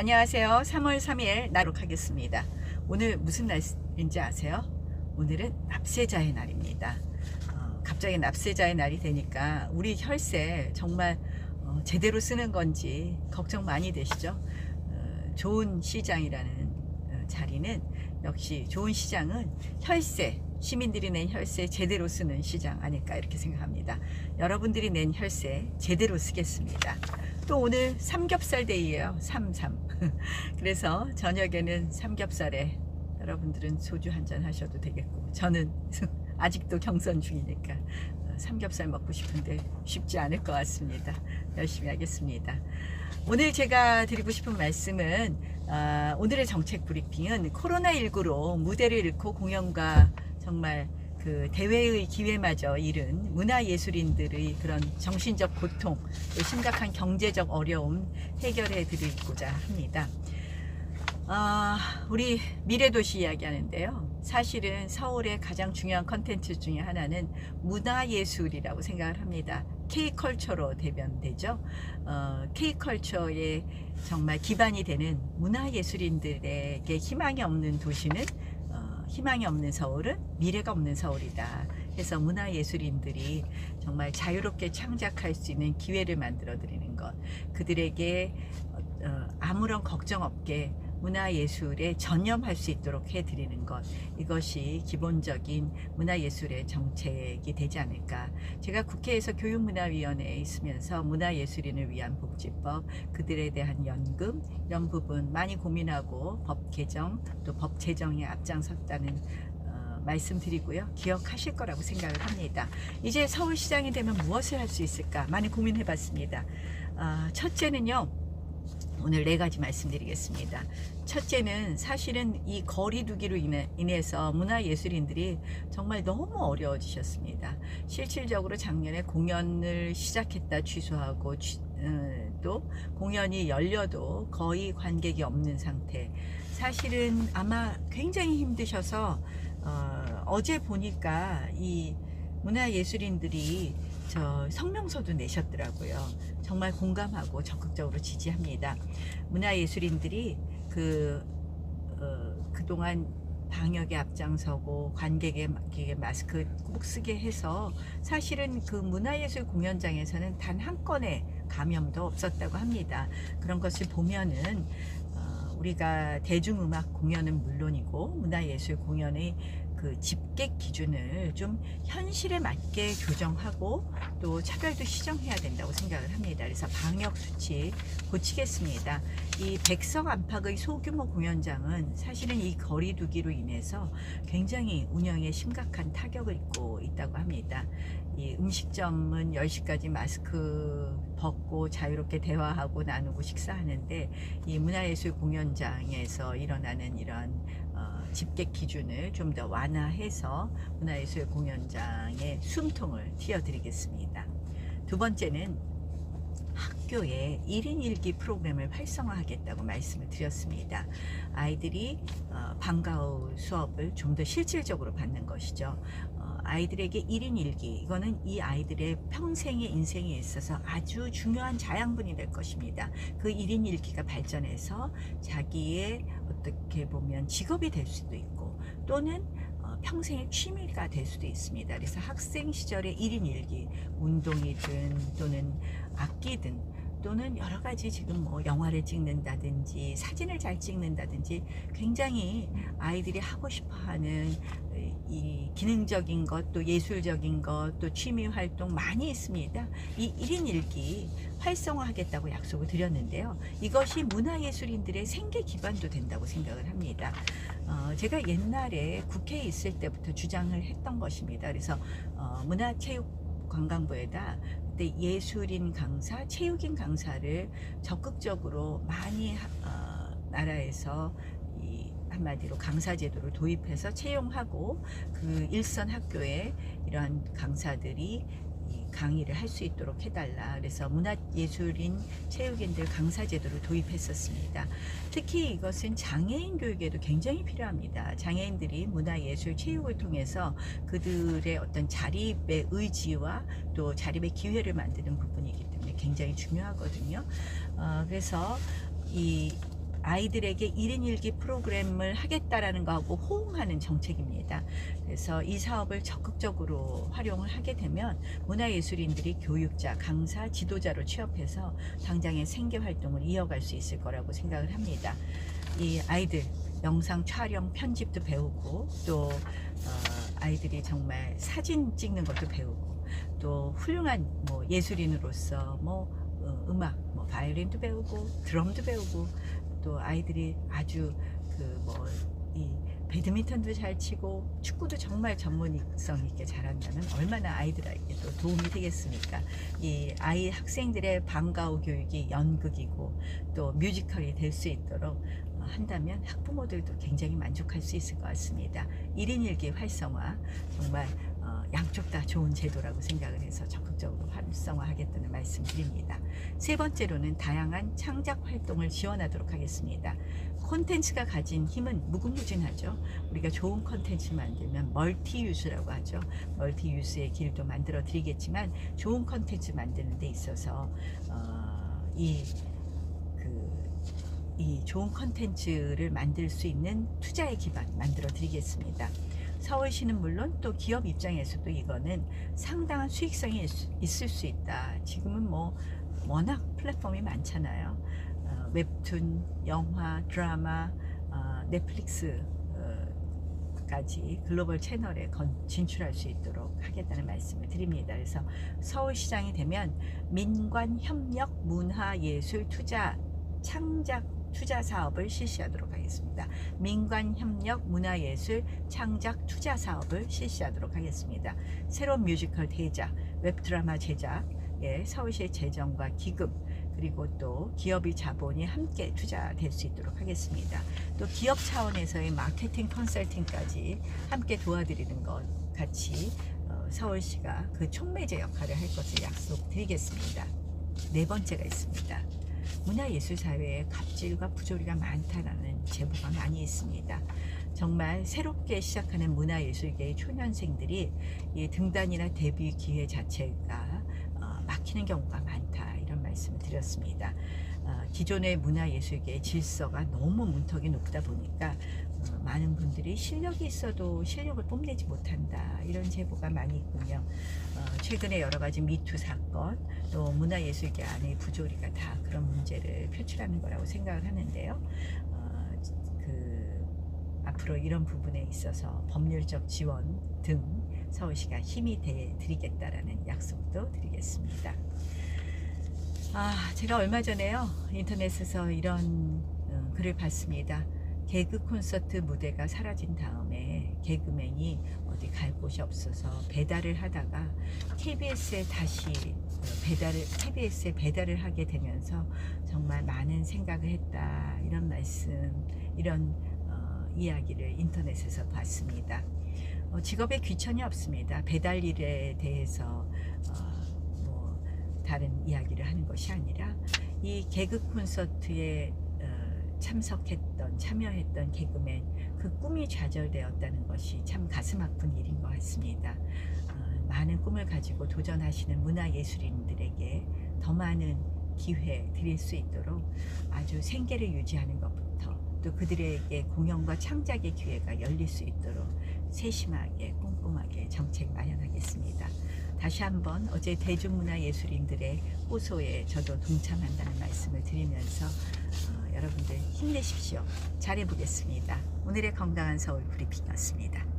안녕하세요. 3월 3일 나록 하겠습니다. 오늘 무슨 날인지 아세요? 오늘은 납세자의 날입니다. 어, 갑자기 납세자의 날이 되니까 우리 혈세 정말 어, 제대로 쓰는 건지 걱정 많이 되시죠? 어, 좋은 시장이라는 어, 자리는 역시 좋은 시장은 혈세, 시민들이 낸 혈세 제대로 쓰는 시장 아닐까 이렇게 생각합니다. 여러분들이 낸 혈세 제대로 쓰겠습니다. 또 오늘 삼겹살 데이예요. 삼삼. 그래서 저녁에는 삼겹살에 여러분들은 소주 한잔 하셔도 되겠고 저는 아직도 경선 중이니까 어, 삼겹살 먹고 싶은데 쉽지 않을 것 같습니다. 열심히 하겠습니다. 오늘 제가 드리고 싶은 말씀은 아, 오늘의 정책 브리핑은 코로나19로 무대를 잃고 공연과 정말 그 대회의 기회마저 잃은 문화예술인들의 그런 정신적 고통, 또 심각한 경제적 어려움 해결해 드리고자 합니다. 아, 우리 미래도시 이야기하는데요. 사실은 서울의 가장 중요한 컨텐츠 중에 하나는 문화예술이라고 생각을 합니다. K컬처로 대변되죠. 어, K컬처의 정말 기반이 되는 문화예술인들에게 희망이 없는 도시는 어, 희망이 없는 서울은 미래가 없는 서울이다. 해서 문화예술인들이 정말 자유롭게 창작할 수 있는 기회를 만들어 드리는 것. 그들에게 어, 아무런 걱정 없게 문화예술에 전념할 수 있도록 해드리는 것. 이것이 기본적인 문화예술의 정책이 되지 않을까. 제가 국회에서 교육문화위원회에 있으면서 문화예술인을 위한 복지법 그들에 대한 연금 이런 부분 많이 고민하고 법 개정 또 법 제정에 앞장섰다는 어, 말씀드리고요. 기억하실 거라고 생각을 합니다. 이제 서울시장이 되면 무엇을 할 수 있을까 많이 고민해 봤습니다. 아, 첫째는요 오늘 네 가지 말씀드리겠습니다. 첫째는 사실은 이 거리두기로 인해, 인해서 문화예술인들이 정말 너무 어려워지셨습니다. 실질적으로 작년에 공연을 시작했다 취소하고 취, 어, 또 공연이 열려도 거의 관객이 없는 상태. 사실은 아마 굉장히 힘드셔서 어, 어제 보니까 이 문화예술인들이 저 성명서도 내셨더라고요. 정말 공감하고 적극적으로 지지합니다. 문화예술인들이 그 어, 그동안 방역에 앞장서고 관객에게 마스크 꼭 쓰게 해서 사실은 그 문화예술 공연장에서는 단 한 건의 감염도 없었다고 합니다. 그런 것을 보면은 어, 우리가 대중음악 공연은 물론이고 문화예술 공연의 그 집객 기준을 좀 현실에 맞게 교정하고 또 차별도 시정해야 된다고 생각을 합니다. 그래서 방역 수치 고치겠습니다. 이 백석 안팎의 소규모 공연장은 사실은 이 거리두기로 인해서 굉장히 운영에 심각한 타격을 입고 있다고 합니다. 이 음식점은 10시까지 마스크 벗고 자유롭게 대화하고 나누고 식사하는데 이 문화예술 공연장에서 일어나는 이런 어, 집객 기준을 좀 더 완화해서 문화예술 공연장의 숨통을 틔워드리겠습니다. 두 번째는 학교에 1인 1기 프로그램을 활성화하겠다고 말씀을 드렸습니다. 아이들이 어, 방과 후 수업을 좀 더 실질적으로 받는 것이죠. 어, 아이들에게 1인 1기 이거는 이 아이들의 평생의 인생에 있어서 아주 중요한 자양분이 될 것입니다. 그 1인 1기가 발전해서 자기의 어떻게 보면 직업이 될 수도 있고 또는 어, 평생의 취미가 될 수도 있습니다. 그래서 학생 시절에 1인 1기 운동이든 또는 악기든 또는 여러 가지 지금 뭐 영화를 찍는다든지 사진을 잘 찍는다든지 굉장히 아이들이 하고 싶어 하는 이 기능적인 것 또 예술적인 것 또 취미 활동 많이 있습니다. 이 1인 1기 활성화하겠다고 약속을 드렸는데요. 이것이 문화예술인들의 생계 기반도 된다고 생각을 합니다. 어, 제가 옛날에 국회에 있을 때부터 주장을 했던 것입니다. 그래서 어, 문화체육 관광부에다 그때 예술인 강사, 체육인 강사를 적극적으로 많이 어, 나라에서 이 한마디로 강사 제도를 도입해서 채용하고 그 일선 학교에 이러한 강사들이 이 강의를 할 수 있도록 해달라. 그래서 문화예술인 체육인들 강사 제도를 도입했었습니다. 특히 이것은 장애인 교육에도 굉장히 필요합니다. 장애인들이 문화예술 체육을 통해서 그들의 어떤 자립의 의지와 또 자립의 기회를 만드는 부분이기 때문에 굉장히 중요하거든요. 어, 그래서 이 아이들에게 1인 1기 프로그램을 하겠다라는 거하고 호응하는 정책입니다. 그래서 이 사업을 적극적으로 활용을 하게 되면 문화예술인들이 교육자, 강사, 지도자로 취업해서 당장의 생계 활동을 이어갈 수 있을 거라고 생각을 합니다. 이 아이들 영상 촬영, 편집도 배우고 또 어, 아이들이 정말 사진 찍는 것도 배우고 또 훌륭한 뭐 예술인으로서 뭐 어, 음악, 뭐 바이올린도 배우고 드럼도 배우고 또 아이들이 아주 그뭐이 배드민턴도 잘 치고 축구도 정말 전문성 있게 잘한다면 얼마나 아이들에게 또 도움이 되겠습니까? 이 아이 학생들의 방과후 교육이 연극이고 또 뮤지컬이 될 수 있도록 어, 한다면 학부모들도 굉장히 만족할 수 있을 것 같습니다. 1인 1기 활성화 정말 어, 양쪽 다 좋은 제도라고 생각을 해서 적극적으로 활성화하겠다는 말씀 드립니다. 세 번째로는 다양한 창작 활동을 지원하도록 하겠습니다. 콘텐츠가 가진 힘은 무궁무진하죠. 우리가 좋은 콘텐츠 만들면 멀티 유스라고 하죠. 멀티 유스의 길도 만들어 드리겠지만 좋은 콘텐츠 만드는 데 있어서 어, 이 그, 이 좋은 컨텐츠를 만들 수 있는 투자의 기반 만들어 드리겠습니다. 서울시는 물론 또 기업 입장에서도 이거는 상당한 수익성이 있- 있을 수 있다. 지금은 뭐 워낙 플랫폼이 많잖아요. 어, 웹툰, 영화, 드라마, 어, 넷플릭스 어, 까지 글로벌 채널에 건- 진출할 수 있도록 하겠다는 말씀을 드립니다. 그래서 서울시장이 되면 민관 협력 문화 예술 투자 창작 투자 사업을 실시하도록 하겠습니다. 민관 협력 문화 예술 창작 투자 사업을 실시하도록 하겠습니다. 새로운 뮤지컬 대작, 웹드라마 제작에 서울시의 재정과 기금 그리고 또 기업의 자본이 함께 투자될 수 있도록 하겠습니다. 또 기업 차원에서의 마케팅 컨설팅까지 함께 도와드리는 것 같이 어, 서울시가 그 촉매제 역할을 할 것을 약속드리겠습니다. 네 번째가 있습니다. 문화예술사회에 갑질과 부조리가 많다라는 제보가 많이 있습니다. 정말 새롭게 시작하는 문화예술계의 초년생들이 이 등단이나 데뷔 기회 자체가 어, 막히는 경우가 많다 이런 말씀을 드렸습니다. 어, 기존의 문화예술계의 질서가 너무 문턱이 높다 보니까 어, 많은 분들이 실력이 있어도 실력을 뽐내지 못한다 이런 제보가 많이 있군요. 어, 최근에 여러 가지 미투 사건 또 문화예술계 안의 부조리가 다 그런 문제를 표출하는 거라고 생각을 하는데요. 어, 그 앞으로 이런 부분에 있어서 법률적 지원 등 서울시가 힘이 돼 드리겠다라는 약속도 드리겠습니다. 아, 제가 얼마 전에요 인터넷에서 이런 어, 글을 봤습니다. 개그 콘서트 무대가 사라진 다음에 개그맨이 어디 갈 곳이 없어서 배달을 하다가 KBS에 다시 어, 배달을 KBS에 배달을 하게 되면서 정말 많은 생각을 했다 이런 말씀 이런 어, 이야기를 인터넷에서 봤습니다. 어, 직업에 귀천이 없습니다. 배달 일에 대해서 어, 뭐 다른 이야기를 하는 것이 아니라 이 개그 콘서트에 어, 참석했던 참여했던 개그맨 그 꿈이 좌절되었다는 것이 참 가슴 아픈 일인 것 같습니다. 어, 많은 꿈을 가지고 도전하시는 문화예술인들에게 더 많은 기회 드릴 수 있도록 아주 생계를 유지하는 것부터 또 그들에게 공연과 창작의 기회가 열릴 수 있도록 세심하게 꼼꼼하게 정책 마련하겠습니다. 다시 한번 어제 대중문화예술인들의 호소에 저도 동참한다는 말씀을 드리면서 어, 여러분들 힘내십시오. 잘해보겠습니다. 오늘의 건강한 서울 브리핑이었습니다.